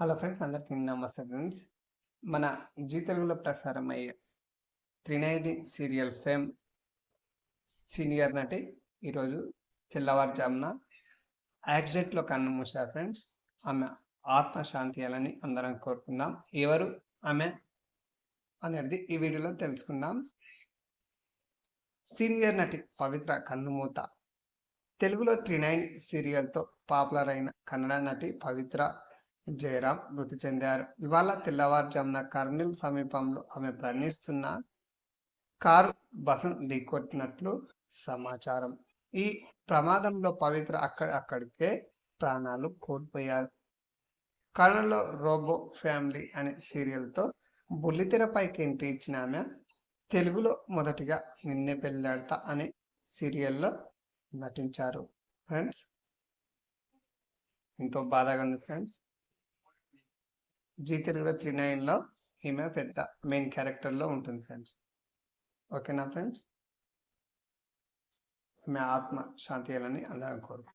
Hello friends అందరికీ నమస్తే friends. మన జీ తెలుగులో ప్రసారం అయ్యే త్రినైని సీరియల్ ఫేమ్ సీనియర్ నటి ఈరోజు తెల్లవారుజామున యాక్సిడెంట్లో కన్ను మూసారు ఫ్రెండ్స్. ఆమె ఆత్మశాంతి అని అందరం కోరుకుందాం. ఎవరు ఆమె అనేది ఈ వీడియోలో తెలుసుకుందాం. సీనియర్ నటి పవిత్ర కన్నుమూత తెలుగులో త్రినైన్ సీరియల్తో పాపులర్ అయిన కన్నడ నటి పవిత్ర జయరాం మృతి చెందారు. ఇవాళ తెల్లవారుజామున కర్నూలు సమీపంలో ఆమె ప్రయాణిస్తున్న కారు బస్సును ఢీకొట్టినట్లు సమాచారం. ఈ ప్రమాదంలో పవిత్ర అక్కడ అక్కడికే ప్రాణాలు కోల్పోయారు. కర్నూలులో రోబో ఫ్యామిలీ అనే సీరియల్తో బుల్లితెరపైకి ఎంట్రీ ఇచ్చిన ఆమె? తెలుగులో మొదటిగా నిన్నే పెళ్ళాడతా అనే సీరియల్లో నటించారు. ఫ్రెండ్స్ ఎంతో బాధగా ఉంది ఫ్రెండ్స్. జీ తెలుగులో త్రీ నైన్లో ఈమె పెద్ద మెయిన్ క్యారెక్టర్లో ఉంటుంది ఫ్రెండ్స్ ఓకేనా ఫ్రెండ్స్ ఆమె ఆత్మ శాంతి అయ్యాలని అందరం కోరుకు